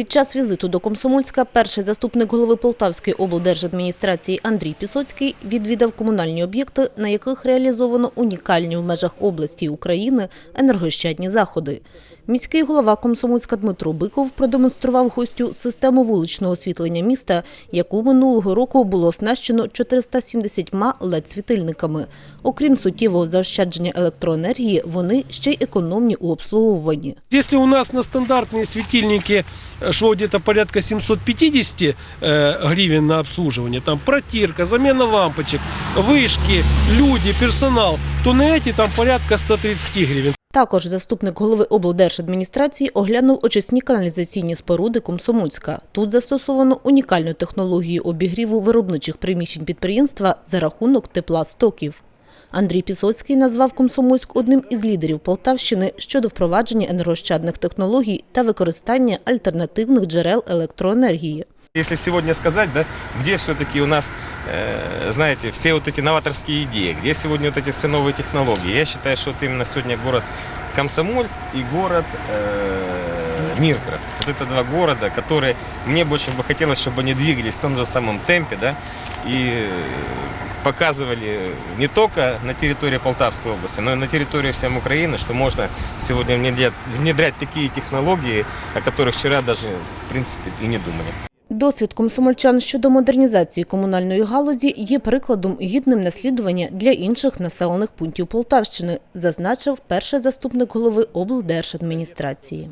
Під час візиту до Комсомольська перший заступник голови Полтавської облдержадміністрації Андрій Пісоцький відвідав комунальні об'єкти, на яких реалізовано унікальні в межах області України енергощадні заходи. Міський голова Комсомольська Дмитро Биков продемонстрував гостю систему вуличного освітлення міста, яку минулого року було оснащено 470 LED-світильниками. Окрім суттєвого заощадження електроенергії, вони ще й економні у обслуговуванні. Если у нас на стандартные светильники э, шло где-то порядка 750 э, гривен на обслуживание, там протирка, замена лампочек, вышки, люди, персонал, то на эти там порядка 130 гривен. Також заступник голови облдержадміністрації оглянув очисні каналізаційні споруди Комсомольська. Тут застосовано унікальну технологію обігріву виробничих приміщень підприємства за рахунок тепла стоків. Андрій Пісоцький назвав Комсомольськ одним із лідерів Полтавщини щодо впровадження енергощадних технологій та використання альтернативних джерел електроенергії. Если сегодня сказать, да, где все-таки у нас, э, знаете, все вот эти новаторские идеи, где сегодня вот эти все новые технологии, я считаю, что вот именно сегодня город Комсомольск и город э, Миргород. Вот это два города, которые мне больше бы хотелось, чтобы они двигались в том же самом темпе, да, и показывали не только на территории Полтавской области, но и на территории всем Украины, что можно сегодня внедрять, внедрять такие технологии, о которых вчера даже, в принципе, и не думали. Досвід комсомольчан щодо модернізації комунальної галузі є прикладом гідним наслідування для інших населених пунктів Полтавщини, зазначив перший заступник голови облдержадміністрації.